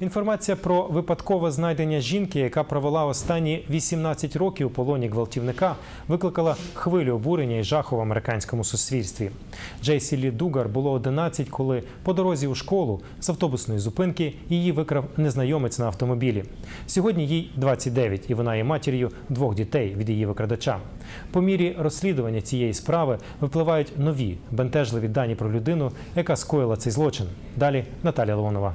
Інформація про випадкове знайдення жінки, яка провела останні 18 років у полоні гвалтівника, викликала хвилю обурення і жаху в американському суспільстві. Джейсі Лі Дугар було 11, коли по дорозі у школу з автобусної зупинки її викрав незнайомець на автомобілі. Сьогодні їй 29, і вона є матір'ю двох дітей від її викрадача. По мірі розслідування цієї справи випливають нові бентежливі дані про людину, яка скоїла цей злочин. Далі Наталя Леонова.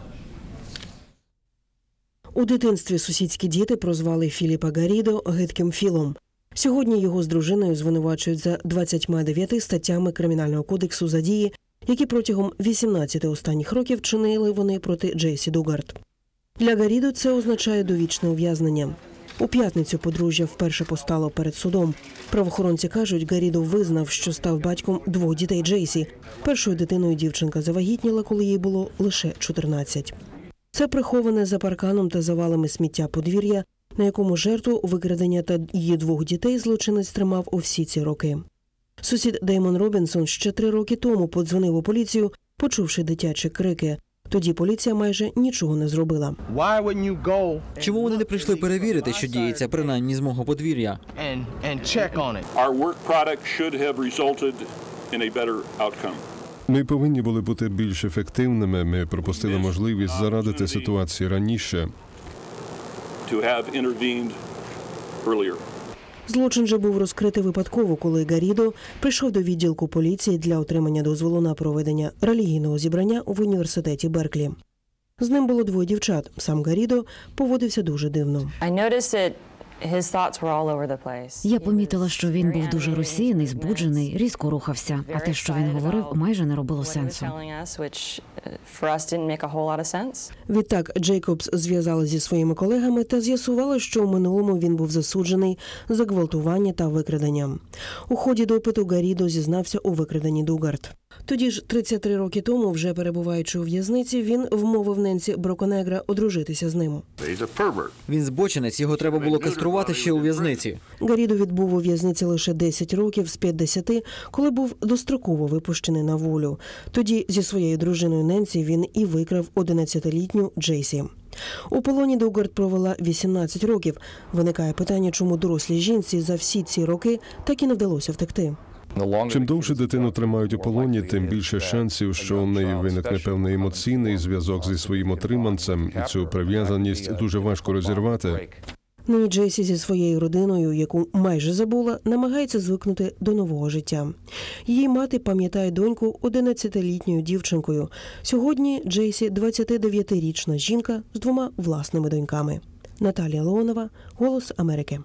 У дитинстві сусідські діти прозвали Філіпа Гарідо гидким Філом. Сьогодні його з дружиною звинувачують за 29 статтями Кримінального кодексу за дії, які протягом 18 останніх років чинили вони проти Джейсі Дугард. Для Гарідо це означає довічне ув'язнення. У п'ятницю подружжя вперше постало перед судом. Правоохоронці кажуть, Гарідо визнав, що став батьком двох дітей Джейсі. Першою дитиною дівчинка завагітніла, коли їй було лише 14. Це приховане за парканом та завалами сміття подвір'я, на якому жертву викрадення та її двох дітей злочинець тримав у всі ці роки. Сусід Деймон Робінсон ще три роки тому подзвонив у поліцію, почувши дитячі крики. Тоді поліція майже нічого не зробила. Чому вони не прийшли перевірити, що діється принаймні з мого подвір'я? Our work product should have resulted in a better outcome. Ми повинні були бути більш ефективними. Ми пропустили можливість зарадити ситуації раніше. Злочин же був розкритий випадково, коли Гарідо прийшов до відділку поліції для отримання дозволу на проведення релігійного зібрання в університеті Берклі. З ним було двоє дівчат. Сам Гарідо поводився дуже дивно. I noticed that his thoughts were all over the place. Я помітила, що він був дуже розсіяний, збуджений, різко рухався. А те, що він говорив, майже не робило сенсу. Відтак Джейкобс зв'язала зі своїми колегами та з'ясувала, що у минулому він був засуджений за гвалтування та викрадення. У ході допиту Гарідо зізнався у викраденні Дугард. Тоді ж, 33 роки тому, вже перебуваючи у в'язниці, він вмовив Ненсі Броконегра одружитися з ним. Він збочинець, його треба було каструвати ще у в'язниці. Гарідо відбув у в'язниці лише 10 років з 50, коли був достроково випущений на волю. Тоді зі своєю дружиною Ненсі він і викрав 11-літню Джейсі. У полоні Дугард провела 18 років. Виникає питання, чому дорослій жінці за всі ці роки так і не вдалося втекти. Чим довше дитину тримають у полоні, тим більше шансів, що у неї виникне певний емоційний зв'язок зі своїм отриманцем, і цю прив'язаність дуже важко розірвати. Нині Джейсі зі своєю родиною, яку майже забула, намагається звикнути до нового життя. Її мати пам'ятає доньку 11-літньою дівчинкою. Сьогодні Джейсі 29-річна жінка з двома власними доньками. Наталія Леонова, Голос Америки.